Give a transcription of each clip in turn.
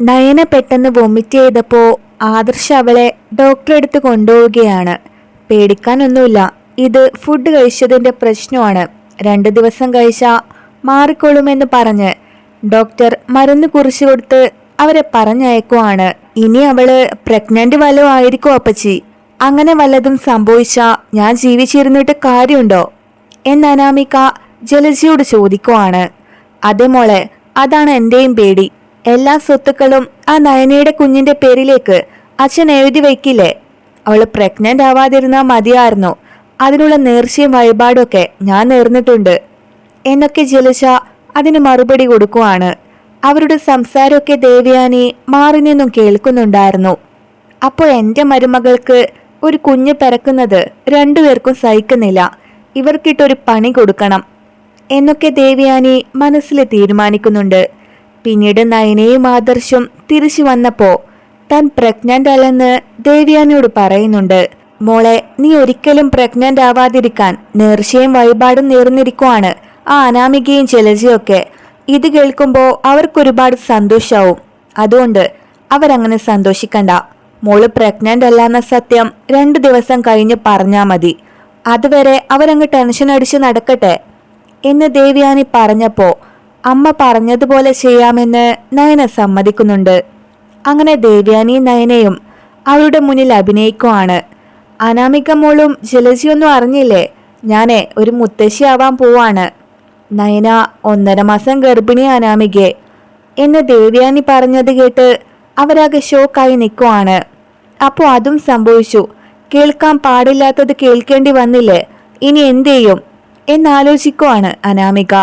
നയന പെട്ടെന്ന് വൊമിറ്റ് ചെയ്തപ്പോൾ ആദർശ് അവളെ ഡോക്ടറെടുത്ത് കൊണ്ടുപോവുകയാണ്. പേടിക്കാനൊന്നുമില്ല. ഇത് ഫുഡ് കഴിച്ചതിന്റെ പ്രശ്നമാണ്. രണ്ട് ദിവസം കഴിച്ചാൽ മാറിക്കൊള്ളുമെന്ന് പറഞ്ഞ് ഡോക്ടർ മരുന്ന് കുറിച്ചു കൊടുത്ത് അവരെ പറഞ്ഞയക്കുവാണ്. ഇനി അവൾ പ്രഗ്നന്റ് വല്ലതും ആയിരിക്കും അപ്പച്ചി? അങ്ങനെ വല്ലതും സംഭവിച്ചാ ഞാൻ ജീവിച്ചിരുന്നിട്ട് കാര്യമുണ്ടോ? എന്ന് അനാമിക ജലജിയോട് ചോദിക്കുവാണ്. അതേ മോളെ അതാണ് എന്റെയും പേടി. എല്ലാ സ്വത്തുക്കളും ആ നയനയുടെ കുഞ്ഞിന്റെ പേരിലേക്ക് അച്ഛൻ എഴുതി വയ്ക്കില്ലേ? അവൾ പ്രഗ്നന്റ് ആവാതിരുന്നാ മതിയായിരുന്നു. അതിനുള്ള നേർച്ചയും വഴിപാടൊക്കെ ഞാൻ നേർന്നിട്ടുണ്ട്. എന്നൊക്കെ ജലിച്ച അതിന് മറുപടി കൊടുക്കുവാണ്. അവരുടെ സംസാരമൊക്കെ ദേവയാനി മാറി നിന്നും കേൾക്കുന്നുണ്ടായിരുന്നു. അപ്പോൾ എന്റെ മരുമകൾക്ക് ഒരു കുഞ്ഞ് പിറക്കുന്നത് രണ്ടുപേർക്കും സഹിക്കുന്നില്ല. ഇവർക്കിട്ടൊരു പണി കൊടുക്കണം. എന്നൊക്കെ ദേവയാനി മനസ്സിൽ തീരുമാനിക്കുന്നുണ്ട്. പിന്നീട് നയനയും ആദർശും തിരിച്ചു വന്നപ്പോ താൻ പ്രഗ്നന്റ് അല്ലെന്ന് ദേവ്യാനിയോട് പറയുന്നുണ്ട്. മോളെ നീ ഒരിക്കലും പ്രഗ്നന്റ് ആവാതിരിക്കാൻ നേർച്ചയും വഴിപാടും നേർന്നിരിക്കുവാണ് ആ അനാമികയും ജലജയൊക്കെ. ഇത് കേൾക്കുമ്പോൾ അവർക്കൊരുപാട് സന്തോഷാവും. അതുകൊണ്ട് അവരങ്ങനെ സന്തോഷിക്കണ്ട. മോൾ പ്രഗ്നന്റ് അല്ലാന്ന സത്യം രണ്ടു ദിവസം കഴിഞ്ഞ് പറഞ്ഞാ മതി. അതുവരെ അവരങ്ങ് ടെൻഷൻ അടിച്ച് നടക്കട്ടെ എന്ന് ദേവ്യാനി പറഞ്ഞപ്പോ അമ്മ പറഞ്ഞതുപോലെ ചെയ്യാമെന്ന് നയന സമ്മതിക്കുന്നുണ്ട്. അങ്ങനെ ദേവയാനി നയനയും അവളുടെ മുന്നിൽ അഭിനയിക്കുവാണ്. അനാമിക മോളും ജലജിയൊന്നും അറിഞ്ഞില്ലേ? ഞാനേ ഒരു മുത്തശ്ശിയാവാൻ പോവാണ്. നയന ഒന്നര മാസം ഗർഭിണി അനാമികെ എന്ന് ദേവ്യാനി പറഞ്ഞത് കേട്ട് അവരാകെ ഷോക്കായി നിൽക്കുവാണ്. അപ്പോൾ അതും സംഭവിച്ചു. കേൾക്കാൻ പാടില്ലാത്തത് കേൾക്കേണ്ടി വന്നില്ലേ? ഇനി എന്തു ചെയ്യും? എന്നാലോചിക്കുവാണ് അനാമിക.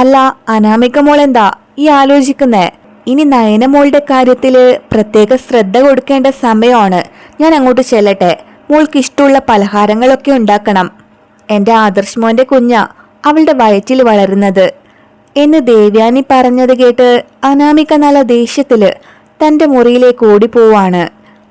അല്ല അനാമിക മോൾ എന്താ ഈ ആലോചിക്കുന്നേ? ഇനി നയനമോളുടെ കാര്യത്തിൽ പ്രത്യേക ശ്രദ്ധ കൊടുക്കേണ്ട സമയമാണ്. ഞാൻ അങ്ങോട്ട് ചെല്ലട്ടെ. മോൾക്ക് ഇഷ്ടമുള്ള പലഹാരങ്ങളൊക്കെ ഉണ്ടാക്കണം. എന്റെ ആദർശ് മോന്റെ കുഞ്ഞ അവളുടെ വയറ്റിൽ വളരുന്നത്. എന്ന് ദേവ്യാനി പറഞ്ഞത് കേട്ട് അനാമിക നല്ല ദേഷ്യത്തിൽ തന്റെ മുറിയിലേക്ക് ഓടിപ്പോവാണ്.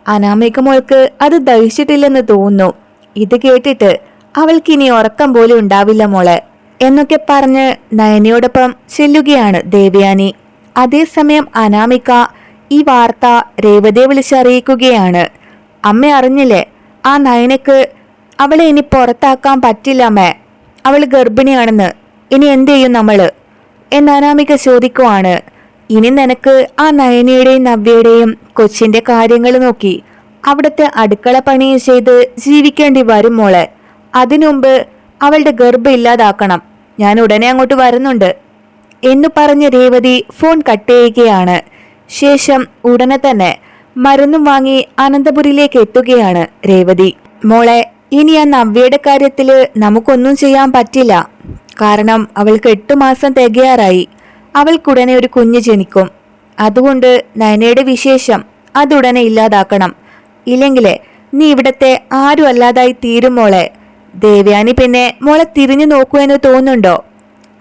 അനാമിക മോൾക്ക് അത് ദഹിച്ചിട്ടില്ലെന്ന് തോന്നുന്നു. ഇത് കേട്ടിട്ട് അവൾക്കിനി ഉറക്കം പോലും ഉണ്ടാവില്ല മോളെ. എന്നൊക്കെ പറഞ്ഞ് നയനയോടൊപ്പം ചെല്ലുകയാണ് ദേവയാനി. അതേസമയം അനാമിക ഈ വാർത്ത രേവതയെ വിളിച്ചറിയിക്കുകയാണ് അമ്മ അറിഞ്ഞില്ലേ? ആ നയനക്ക് അവളെ ഇനി പുറത്താക്കാൻ പറ്റില്ല അമ്മേ. അവൾ ഗർഭിണിയാണെന്ന്. ഇനി എന്ത് ചെയ്യും നമ്മൾ എന്ന് അനാമിക ചോദിക്കുവാണ്. ഇനി നിനക്ക് ആ നയനയുടെയും നവ്യയുടെയും കൊച്ചിന്റെ കാര്യങ്ങൾ നോക്കി. അവിടുത്തെ അടുക്കള പണിയും ചെയ്ത് ജീവിക്കേണ്ടി വരും മോളെ. അതിനുമുമ്പ് അവളുടെ ഗർഭം ഇല്ലാതാക്കണം. ഞാൻ ഉടനെ അങ്ങോട്ട് വരുന്നുണ്ട്. എന്നു പറഞ്ഞ രേവതി ഫോൺ കട്ട് ചെയ്യുകയാണ്. ശേഷം ഉടനെ തന്നെ മരുന്നും വാങ്ങി അനന്തപുരിയിലേക്ക് എത്തുകയാണ് രേവതി. മോളെ ഇനി ആ നവ്യയുടെ കാര്യത്തിൽ നമുക്കൊന്നും ചെയ്യാൻ പറ്റില്ല. കാരണം അവൾക്ക് എട്ടു മാസം തികയാറായി. അവൾക്കുടനെ ഒരു കുഞ്ഞ് ജനിക്കും. അതുകൊണ്ട് നയനയുടെ വിശേഷം അതുടനെ ഇല്ലാതാക്കണം. ഇല്ലെങ്കിലേ നീ ഇവിടത്തെ ആരും അല്ലാതായി തീരും മോളെ. ദേവയാനി പിന്നെ മോളെ തിരിഞ്ഞു നോക്കൂ എന്ന് തോന്നുന്നുണ്ടോ?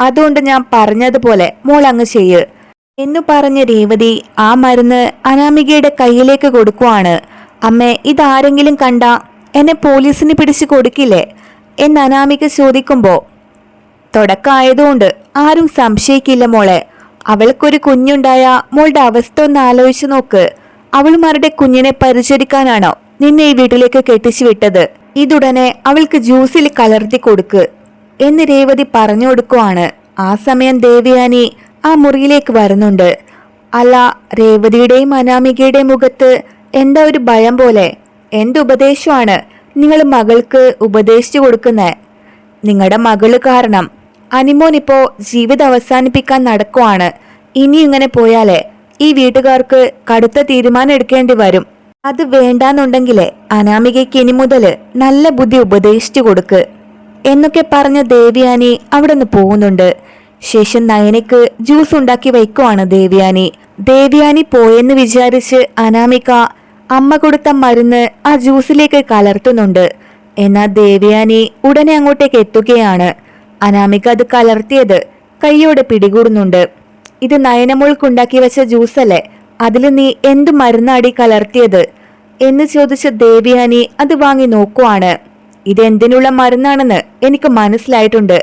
അതുകൊണ്ട് ഞാൻ പറഞ്ഞതുപോലെ മോൾ അങ്ങ് ചെയ്യ്. എന്നു പറഞ്ഞ രേവതി ആ മരുന്ന് അനാമികയുടെ കയ്യിലേക്ക് കൊടുക്കുവാണ്. അമ്മേ ഇതാരെങ്കിലും കണ്ട എന്നെ പോലീസിന് പിടിച്ചു കൊടുക്കില്ലേ? എന്ന് അനാമിക ചോദിക്കുമ്പോ തുടക്കമായതുകൊണ്ട് ആരും സംശയിക്കില്ല മോളെ. അവൾക്കൊരു കുഞ്ഞുണ്ടായ മോളുടെ അവസ്ഥ ഒന്ന് ആലോചിച്ചു നോക്ക്. അവളുമാരുടെ കുഞ്ഞിനെ പരിചരിക്കാനാണോ നിന്നെ ഈ വീട്ടിലേക്ക് കെട്ടിച്ചു വിട്ടത്? ഇതുടനെ അവൾക്ക് ജ്യൂസിൽ കലർത്തി കൊടുക്ക് എന്ന് രേവതി പറഞ്ഞു കൊടുക്കുവാണ്. ആ സമയം ദേവയാനി ആ മുറിയിലേക്ക് വരുന്നുണ്ട്. അല്ല രേവതിയുടെയും അനാമികയുടെയും മുഖത്ത് എന്താ ഒരു ഭയം പോലെ? എന്തുപദേശമാണ് നിങ്ങൾ മകൾക്ക് ഉപദേശിച്ചു കൊടുക്കുന്നത് നിങ്ങളുടെ മകൾ കാരണം അനിമോൻ ഇപ്പോൾ ജീവിതം അവസാനിപ്പിക്കാൻ നടക്കുവാണ്. ഇനി ഇങ്ങനെ പോയാലേ ഈ വീട്ടുകാർക്ക് കടുത്ത തീരുമാനം എടുക്കേണ്ടി വരും. അത് വേണ്ടാന്നുണ്ടെങ്കിലേ അനാമികയ്ക്ക് ഇനി മുതൽ നല്ല ബുദ്ധി ഉപദേശിച്ചു കൊടുക്ക്. എന്നൊക്കെ പറഞ്ഞ ദേവ്യാനി അവിടെ നിന്ന് പോകുന്നുണ്ട്. ശേഷം നയനയ്ക്ക് ജ്യൂസ് ഉണ്ടാക്കി വയ്ക്കുവാണ് ദേവ്യാനി. ദേവ്യാനി പോയെന്ന് വിചാരിച്ച് അനാമിക അമ്മ കൊടുത്ത മരുന്ന് ആ ജ്യൂസിലേക്ക് കലർത്തുന്നുണ്ട്. എന്നാൽ ദേവ്യാനി ഉടനെ അങ്ങോട്ടേക്ക് എത്തുകയാണ്. അനാമിക അത് കലർത്തിയത് കൈയോടെ പിടികൂടുന്നുണ്ട്. ഇത് നയനമോൾക്കുണ്ടാക്കി വെച്ച ജ്യൂസല്ലേ? അതിൽ നീ എന്ത് മരുന്നാടി കലർത്തിയത്? എന്ന് ചോദിച്ച ദേവിയാനി അത് വാങ്ങി നോക്കുവാണ്. ഇതെന്തിനുള്ള മരുന്നാണെന്ന് എനിക്ക് മനസ്സിലായിട്ടുണ്ട്.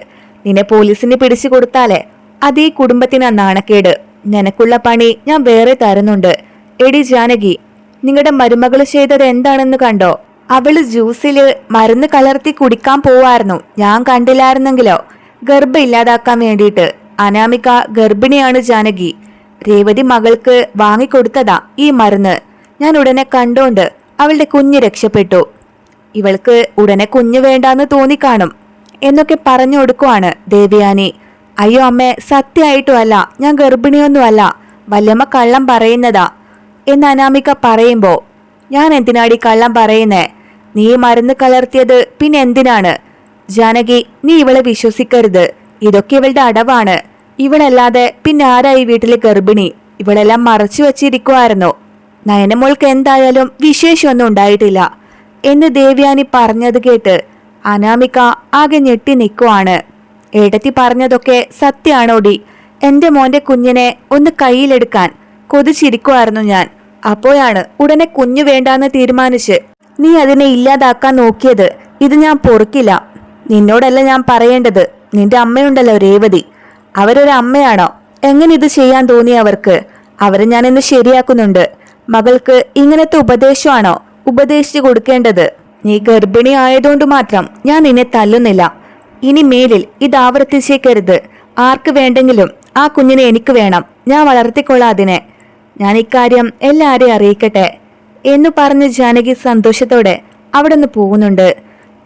നിന്നെ പോലീസിന് പിടിച്ചു കൊടുത്താലേ. അതേ കുടുംബത്തിന് നാണക്കേട്. നിനക്കുള്ള പണി ഞാൻ വേറെ തരുന്നുണ്ട്. എടി ജാനകി നിങ്ങളുടെ മരുമകൾ ചെയ്തത് എന്താണെന്ന് കണ്ടോ? അവൾ ജ്യൂസിൽ മരുന്ന് കലർത്തി കുടിക്കാൻ പോവായിരുന്നു. ഞാൻ കണ്ടില്ലായിരുന്നെങ്കിലോ? ഗർഭ ഇല്ലാതാക്കാൻ വേണ്ടിയിട്ട്. അനാമിക ഗർഭിണിയാണ് ജാനകി. രേവതി മകൾക്ക് വാങ്ങിക്കൊടുത്തതാ ഈ മരുന്ന്. ഞാൻ ഉടനെ കണ്ടോണ്ട് അവളുടെ കുഞ്ഞ് രക്ഷപ്പെട്ടു. ഇവൾക്ക് ഉടനെ കുഞ്ഞ് വേണ്ടാന്ന് തോന്നിക്കാണും എന്നൊക്കെ പറഞ്ഞു കൊടുക്കുവാണ് ദേവയാനി. അയ്യോ അമ്മേ സത്യമായിട്ടും അല്ല ഞാൻ ഗർഭിണിയൊന്നുമല്ല. വല്ലമ്മ കള്ളം പറയുന്നതാ. എന്ന് അനാമിക പറയുമ്പോ ഞാൻ എന്തിനാടി കള്ളം പറയുന്നേ? നീ മരുന്ന് കലർത്തിയത് പിന്നെ എന്തിനാണ് ജാനകി നീ ഇവളെ വിശ്വസിക്കരുത്. ഇതൊക്കെ ഇവളുടെ അടവാണ്. ഇവളല്ലാതെ പിന്നെ ആരായി വീട്ടിലെ ഗർഭിണി? ഇവളെല്ലാം മറച്ചു വച്ചിരിക്കുമായിരുന്നു നയനമോൾക്ക് എന്തായാലും വിശേഷമൊന്നും ഉണ്ടായിട്ടില്ല. എന്ന് ദേവ്യാനി പറഞ്ഞത് കേട്ട് അനാമിക ആകെ ഞെട്ടി നിൽക്കുവാണ്. ഏടത്തി പറഞ്ഞതൊക്കെ സത്യാണോടി? എന്റെ മോന്റെ കുഞ്ഞിനെ ഒന്ന് കയ്യിലെടുക്കാൻ കൊതിച്ചിരിക്കുമായിരുന്നു ഞാൻ. അപ്പോഴാണ് ഉടനെ കുഞ്ഞു വേണ്ടാന്ന് തീരുമാനിച്ച് നീ അതിനെ ഇല്ലാതാക്കാൻ നോക്കിയത്. ഇത് ഞാൻ പൊറുക്കില്ല. നിന്നോടല്ല ഞാൻ പറയേണ്ടത്. നിന്റെ അമ്മയുണ്ടല്ലോ രേവതി. അവരൊരു അമ്മയാണോ? എങ്ങനെ ഇത് ചെയ്യാൻ തോന്നി അവർക്ക്? അവരെ ഞാൻ ഇന്ന് ശരിയാക്കുന്നുണ്ട്. മകൾക്ക് ഇങ്ങനത്തെ ഉപദേശമാണോ? ഉപദേശിച്ചു കൊടുക്കേണ്ടത്? നീ ഗർഭിണി ആയതുകൊണ്ട് മാത്രം ഞാൻ നിന്നെ തല്ലുന്നില്ല. ഇനി മേലിൽ ഇത് ആവർത്തിച്ചേക്കരുത്. ആർക്ക് വേണ്ടെങ്കിലും ആ കുഞ്ഞിനെ എനിക്ക് വേണം. ഞാൻ വളർത്തിക്കൊള്ളാം അതിനെ ഞാൻ ഇക്കാര്യം എല്ലാവരെയും അറിയിക്കട്ടെ. എന്നു പറഞ്ഞ് ജാനകി സന്തോഷത്തോടെ അവിടെ നിന്ന് പോകുന്നുണ്ട്.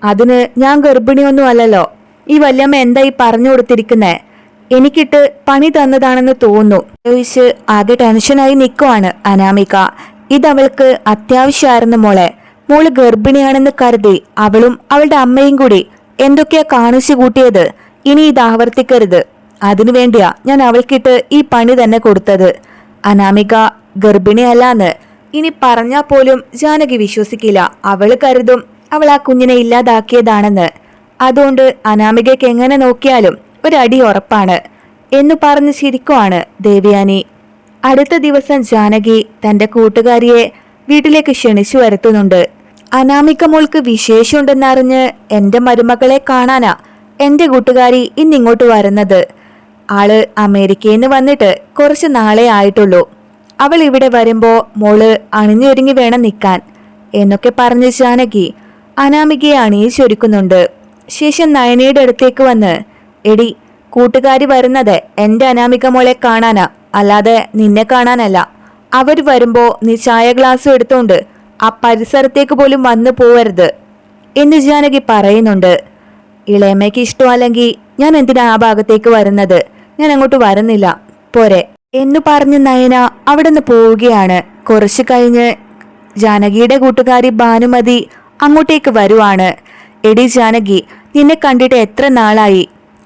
അതിന് ഞാൻ ഗർഭിണിയൊന്നും അല്ലല്ലോ. ഈ വല്യമ്മ എന്തായി പറഞ്ഞു കൊടുത്തിരിക്കുന്നേ? എനിക്കിട്ട് പണി തന്നതാണെന്ന് തോന്നുന്നു. ചോദിച്ച് ആകെ ടെൻഷനായി നിൽക്കുവാണ് അനാമിക. ഇതവൾക്ക് അത്യാവശ്യമായിരുന്നു മോളെ. മോൾ ഗർഭിണിയാണെന്ന് കരുതി അവളും അവളുടെ അമ്മയും കൂടി എന്തൊക്കെയാ കാണിച്ചു കൂട്ടിയത്? ഇനി ഇത് ആവർത്തിക്കരുത്. അതിനുവേണ്ടിയാ ഞാൻ അവൾക്കിട്ട് ഈ പണി തന്നെ കൊടുത്തത്. അനാമിക ഗർഭിണിയല്ലാന്ന്. ഇനി പറഞ്ഞാൽ പോലും ജാനകി വിശ്വസിക്കില്ല. അവൾ കരുതും അവൾ ആ കുഞ്ഞിനെ ഇല്ലാതാക്കിയതാണെന്ന്. അതുകൊണ്ട് അനാമികയ്ക്ക് എങ്ങനെ നോക്കിയാലും ഒരടി ഉറപ്പാണ് എന്നു പറഞ്ഞ് ചിരിക്കുവാണ് ദേവയാനി. അടുത്ത ദിവസം ജാനകി തന്റെ കൂട്ടുകാരിയെ വീട്ടിലേക്ക് ക്ഷണിച്ചു വരുത്തുന്നുണ്ട്. അനാമിക മോൾക്ക് വിശേഷമുണ്ടെന്നറിഞ്ഞ് എന്റെ മരുമകളെ കാണാനാ എന്റെ കൂട്ടുകാരി ഇന്നിങ്ങോട്ട് വരുന്നത്. ആൾ അമേരിക്കയിൽ നിന്ന് വന്നിട്ട് കുറച്ച് നാളെ ആയിട്ടുള്ളൂ. അവൾ ഇവിടെ വരുമ്പോ മോൾ അണിഞ്ഞൊരുങ്ങി വേണം നിൽക്കാൻ എന്നൊക്കെ പറഞ്ഞ് ജാനകി അനാമികയെ അണിയിച്ചൊരുക്കുന്നുണ്ട്. ശേഷം നയനയുടെ അടുത്തേക്ക് വന്ന് എടി കൂട്ടുകാരി വരുന്നത് എന്റെ അനാമിക മോളെ കാണാനാ. അല്ലാതെ നിന്നെ കാണാനല്ല. അവർ വരുമ്പോ നീ ചായ ഗ്ലാസ് എടുത്തോണ്ട് ആ പരിസരത്തേക്ക് പോലും വന്നു പോവരുത് എന്ന് ജാനകി പറയുന്നുണ്ട്. ഇളയമ്മയ്ക്ക് ഇഷ്ടമല്ലെങ്കിൽ ഞാൻ എന്തിനാ ആ ഭാഗത്തേക്ക് വരുന്നത്? ഞാൻ അങ്ങോട്ട് വരുന്നില്ല. പോരെ. എന്നു പറഞ്ഞ് നയന അവിടെ നിന്ന് പോവുകയാണ്. കുറച്ച് കഴിഞ്ഞ് ജാനകിയുടെ കൂട്ടുകാരി ഭാനുമതി അങ്ങോട്ടേക്ക് വരുവാണ്. എടി ജാനകി നിന്നെ കണ്ടിട്ട് എത്ര നാളായി?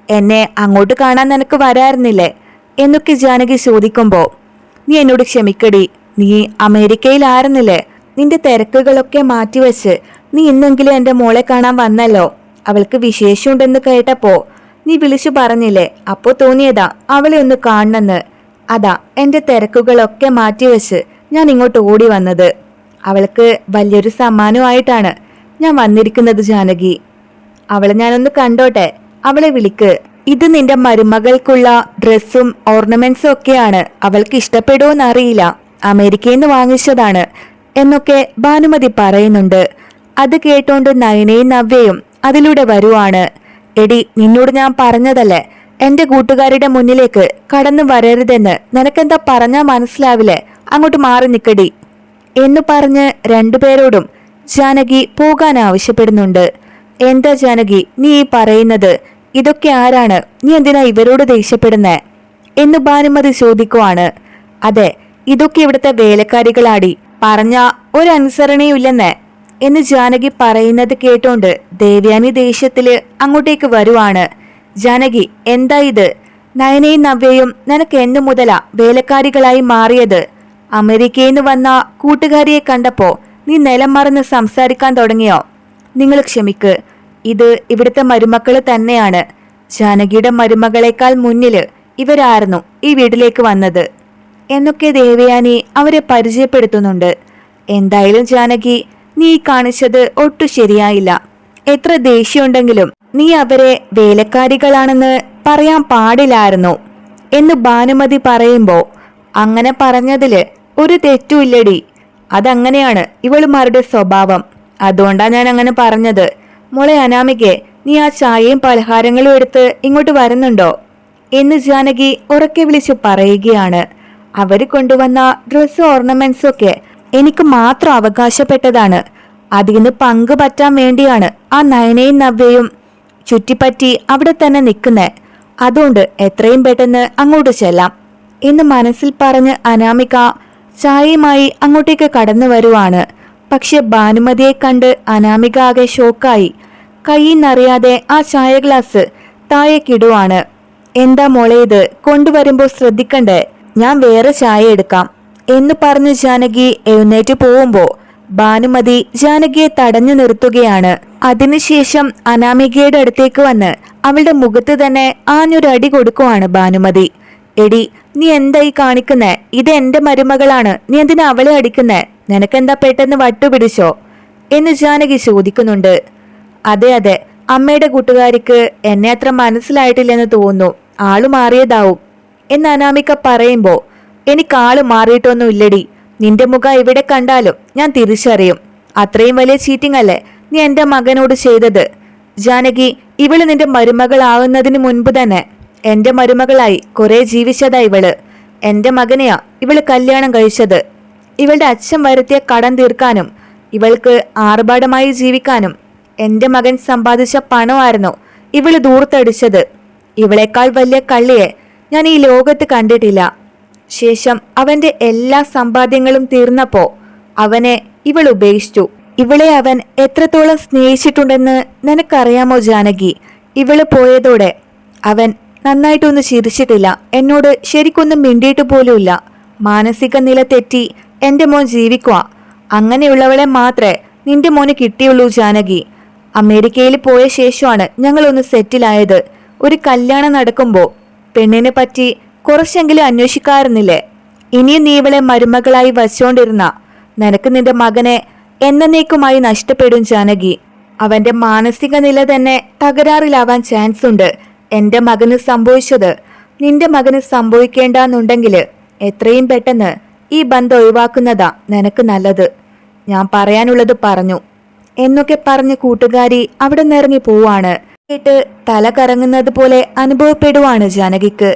എന്നെ അങ്ങോട്ട് കാണാൻ നിനക്ക് വരായിരുന്നില്ലേ എന്നൊക്കെ ജാനകി ചോദിക്കുമ്പോൾ നീ എന്നോട് ക്ഷമിക്കടി. നീ അമേരിക്കയിലായിരുന്നില്ലേ നിന്റെ തിരക്കുകളൊക്കെ മാറ്റിവെച്ച് നീ ഇന്നെങ്കിലും എന്റെ മോളെ കാണാൻ വന്നല്ലോ. അവൾക്ക് വിശേഷമുണ്ടെന്ന് കേട്ടപ്പോൾ നീ വിളിച്ചു പറഞ്ഞില്ലേ? അപ്പോൾ തോന്നിയതാ അവളെ ഒന്ന് കാണണമെന്ന്. അതാ എന്റെ തിരക്കുകളൊക്കെ മാറ്റിവെച്ച് ഞാൻ ഇങ്ങോട്ട് ഓടി വന്നത്. അവൾക്ക് വലിയൊരു സമ്മാനമായിട്ടാണ് ഞാൻ വന്നിരിക്കുന്നത് ജാനകി. അവളെ ഞാനൊന്ന് കണ്ടോട്ടെ? അവളെ വിളിക്ക്. ഇത് നിന്റെ മരുമകൾക്കുള്ള ഡ്രസ്സും ഓർണമെന്റ്സും ഒക്കെയാണ്. അവൾക്ക് ഇഷ്ടപ്പെടുമെന്ന് അറിയില്ല. അമേരിക്കയിൽ നിന്ന് വാങ്ങിച്ചതാണ്. എന്നൊക്കെ ഭാനുമതി പറയുന്നുണ്ട്. അത് കേട്ടോണ്ട് നയനയും നവ്യയും അതിലൂടെ വരുവാണ്. എടി നിന്നോട് ഞാൻ പറഞ്ഞതല്ലേ? എന്റെ കൂട്ടുകാരുടെ മുന്നിലേക്ക് കടന്നു വരരുതെന്ന് നിനക്കെന്താ പറഞ്ഞാ മനസ്സിലാവില്ലേ? അങ്ങോട്ട് മാറി നിക്കടി. എന്നു പറഞ്ഞ് രണ്ടുപേരോടും ജാനകി പോകാൻ ആവശ്യപ്പെടുന്നുണ്ട്. എന്താ ജാനകി നീ ഈ പറയുന്നത്? ഇതൊക്കെ ആരാണ്? നീ എന്തിനാ ഇവരോട് ദേഷ്യപ്പെടുന്നേ? എന്ന് ഭാനുമതി ചോദിക്കുവാണ്. അതെ ഇതൊക്കെ ഇവിടുത്തെ വേലക്കാരികളാടി. പറഞ്ഞ ഒരു ഒരനുസരണയുമില്ലെന്നേ. എന്ന് ജാനകി പറയുന്നത് കേട്ടോണ്ട് ദേവ്യാനി ദേഷ്യത്തിൽ അങ്ങോട്ടേക്ക് വരുവാണ്. ജാനകി എന്താ ഇത്? നയനയും നവ്യയും നിനക്ക് എന്നു മുതലാ വേലക്കാരികളായി മാറിയത്? അമേരിക്കയിൽ നിന്ന് വന്ന കൂട്ടുകാരിയെ കണ്ടപ്പോ നീ നിലം മറന്ന് സംസാരിക്കാൻ തുടങ്ങിയോ? നിങ്ങൾ ക്ഷമിക്ക്. ഇത് ഇവിടുത്തെ മരുമക്കൾ തന്നെയാണ്. ജാനകിയുടെ മരുമകളെക്കാൾ മുന്നിൽ ഇവരായിരുന്നു ഈ വീട്ടിലേക്ക് വന്നത്. എന്നൊക്കെ ദേവയാനി അവരെ പരിചയപ്പെടുത്തുന്നുണ്ട്. എന്തായാലും ജാനകി നീ കാണിച്ചത് ഒട്ടും ശരിയായില്ല. എത്ര ദേഷ്യമുണ്ടെങ്കിലും നീ അവരെ വേലക്കാരികളാണെന്ന് പറയാൻ പാടില്ലായിരുന്നു എന്ന് ഭാനുമതി പറയുമ്പോൾ അങ്ങനെ പറഞ്ഞതിൽ ഒരു തെറ്റുമില്ലടി അതങ്ങനെയാണ് ഇവളുമാരുടെ സ്വഭാവം. അതുകൊണ്ടാണ് ഞാൻ അങ്ങനെ പറഞ്ഞത്. മോളെ അനാമികെ നീ ആ ചായയും പലഹാരങ്ങളും എടുത്ത് ഇങ്ങോട്ട് വരുന്നുണ്ടോ? എന്ന് ജാനകി ഉറക്കെ വിളിച്ചു പറയുകയാണ്. അവർ കൊണ്ടുവന്ന ഡ്രസ് ഓർണമെന്റ്സ് ഒക്കെ എനിക്ക് മാത്രം അവകാശപ്പെട്ടതാണ്. അതിന് പങ്ക് പറ്റാൻ വേണ്ടിയാണ് ആ നയനയും നവ്യയും ചുറ്റിപ്പറ്റി അവിടെ തന്നെ നിൽക്കുന്നത് അതുകൊണ്ട് എത്രയും പെട്ടെന്ന് അങ്ങോട്ട് ചെല്ലാം എന്ന് മനസ്സിൽ പറഞ്ഞ് അനാമിക ചായയുമായി അങ്ങോട്ടേക്ക് കടന്നു വരുവാണ്. പക്ഷെ ഭാനുമതിയെ കണ്ട് അനാമിക ആകെ ഷോക്കായി. കയ്യിൽ നിന്നറിയാതെ ആ ചായ ഗ്ലാസ് താഴേക്കിടുവാണ് എന്താ മോളെ ഇത്? കൊണ്ടുവരുമ്പോൾ ശ്രദ്ധിക്കണ്ടേ? ഞാൻ വേറെ ചായ എടുക്കാം. എന്ന് പറഞ്ഞ് ജാനകി എഴുന്നേറ്റ് പോവുമ്പോ ഭാനുമതി ജാനകിയെ തടഞ്ഞു നിർത്തുകയാണ്. അതിനുശേഷം അനാമികയുടെ അടുത്തേക്ക് വന്ന് അവളുടെ മുഖത്ത് തന്നെ ആഞ്ഞൊരടി കൊടുക്കുവാണ് ഭാനുമതി. എടി നീ എന്തായി കാണിക്കുന്നേ? ഇത് എന്റെ മരുമകളാണ്. നീ എന്തിനാ അവളെ അടിക്കുന്നേ? നിനക്കെന്താ പെട്ടെന്ന് വട്ടുപിടിച്ചോ? എന്ന് ജാനകി ചോദിക്കുന്നുണ്ട്. അതെ അതെ. അമ്മയുടെ കൂട്ടുകാരിക്ക് എന്നെ അത്ര മനസ്സിലായിട്ടില്ലെന്ന് തോന്നുന്നു. ആൾ മാറിയതാവും. എന്ന് അനാമിക പറയുമ്പോൾ എനിക്ക് ആൾ മാറിയിട്ടൊന്നും ഇല്ലടി. നിന്റെ മുഖം ഇവിടെ കണ്ടാലും ഞാൻ തിരിച്ചറിയും. അത്രയും വലിയ ചീറ്റിംഗ് അല്ലേ നീ എന്റെ മകനോട് ചെയ്തത്? ജാനകി ഇവൾ നിന്റെ മരുമകളാവുന്നതിന് മുൻപ് തന്നെ എന്റെ മരുമകളായി കുറെ ജീവിച്ചതാ ഇവൾ. എന്റെ മകനെയാ ഇവൾ കല്യാണം കഴിച്ചത്. ഇവളുടെ അച്ഛൻ വരുത്തിയ കടം തീർക്കാനും ഇവൾക്ക് ആർഭാടമായി ജീവിക്കാനും എന്റെ മകൻ സമ്പാദിച്ച പണമായിരുന്നു ഇവൾ ദൂർത്തടിച്ചത്. ഇവളെക്കാൾ വലിയ കള്ളിയെ ഞാൻ ഈ ലോകത്ത് കണ്ടിട്ടില്ല. ശേഷം അവന്റെ എല്ലാ സമ്പാദ്യങ്ങളും തീർന്നപ്പോ അവനെ ഇവൾ ഉപേക്ഷിച്ചു. ഇവളെ അവൻ എത്രത്തോളം സ്നേഹിച്ചിട്ടുണ്ടെന്ന് നിനക്കറിയാമോ ജാനകി? ഇവൾ പോയതോടെ അവൻ നന്നായിട്ടൊന്നും ചിരിച്ചിട്ടില്ല എന്നോട് ശരിക്കൊന്നും മിണ്ടിയിട്ട് പോലുമില്ല. മാനസിക നില തെറ്റി എന്റെ മോൻ ജീവിക്കുക അങ്ങനെയുള്ളവളെ മാത്രമേ നിന്റെ മോന് കിട്ടിയുള്ളൂ ജാനകി. അമേരിക്കയിൽ പോയ ശേഷമാണ് ഞങ്ങളൊന്ന് സെറ്റിലായത്. ഒരു കല്യാണം നടക്കുമ്പോൾ പെണ്ണിനെ പറ്റി കുറച്ചെങ്കിലും അന്വേഷിക്കാറുന്നില്ലേ? ഇനിയും നീ ഇവളെ മരുമകളായി വച്ചുകൊണ്ടിരുന്ന നിനക്ക് നിന്റെ മകനെ എന്നേക്കുമായി നഷ്ടപ്പെടും ജാനകി. അവന്റെ മാനസിക നില തന്നെ തകരാറിലാവാൻ ചാൻസ് ഉണ്ട് എന്റെ മകന് സംഭവിച്ചത്. നിന്റെ മകന് സംഭവിക്കേണ്ടെന്നുണ്ടെങ്കിൽ എത്രയും പെട്ടെന്ന് ഈ ബന്ധം ഒഴിവാക്കുന്നതാ നിനക്ക് നല്ലത്. ഞാൻ പറയാനുള്ളത് പറഞ്ഞു. എന്നൊക്കെ പറഞ്ഞ് കൂട്ടുകാരി അവിടെ നിറങ്ങി പോവാണ്. കേട്ട് തല കറങ്ങുന്നത് പോലെ അനുഭവപ്പെടുവാണ് ജാനകിക്ക്.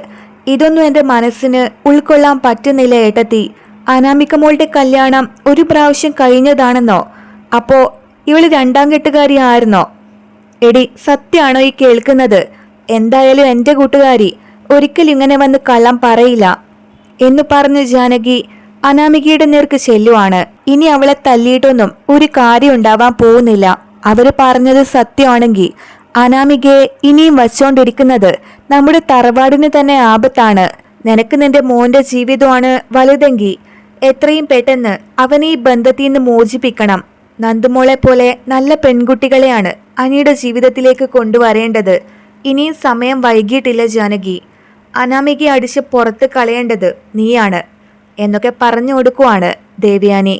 ഇതൊന്നും എന്റെ മനസ്സിന് ഉൾക്കൊള്ളാൻ പറ്റുന്നില്ല ഏട്ടത്തി. അനാമിക മോളുടെ കല്യാണം ഒരു പ്രാവശ്യം കഴിഞ്ഞതാണെന്നോ? അപ്പോ ഇവൾ രണ്ടാം കെട്ടുകാരി ആയിരുന്നോ എടി സത്യാണോ ഈ കേൾക്കുന്നത്? എന്തായാലും എന്റെ കൂട്ടുകാരി ഒരിക്കലും ഇങ്ങനെ വന്ന് കള്ളം പറയില്ല എന്ന് പറഞ്ഞ് ജാനകി അനാമികയുടെ നേർക്ക് ചെല്ലുവാണ്. ഇനി അവളെ തല്ലിയിട്ടൊന്നും ഒരു കാര്യം ഉണ്ടാവാൻ പോകുന്നില്ല. അവർ പറഞ്ഞത് സത്യമാണെങ്കിൽ അനാമികയെ ഇനിയും വച്ചോണ്ടിരിക്കുന്നത് നമ്മുടെ തറവാടിന് തന്നെ ആപത്താണ്. നിനക്ക് നിന്റെ മോന്റെ ജീവിതമാണ് വലുതെങ്കിൽ എത്രയും പെട്ടെന്ന് അവനെ ഈ ബന്ധത്തിൽ നിന്ന് മോചിപ്പിക്കണം. നന്ദുമോളെ പോലെ നല്ല പെൺകുട്ടികളെയാണ് അനിയുടെ ജീവിതത്തിലേക്ക് കൊണ്ടുവരേണ്ടത്. ഇനിയും സമയം വൈകിയിട്ടില്ല ജാനകി. അനാമികയെ അടിച്ച് പുറത്ത് കളയേണ്ടത് നീയാണ്. എന്നൊക്കെ പറഞ്ഞു കൊടുക്കുവാണ് ദേവയാനി.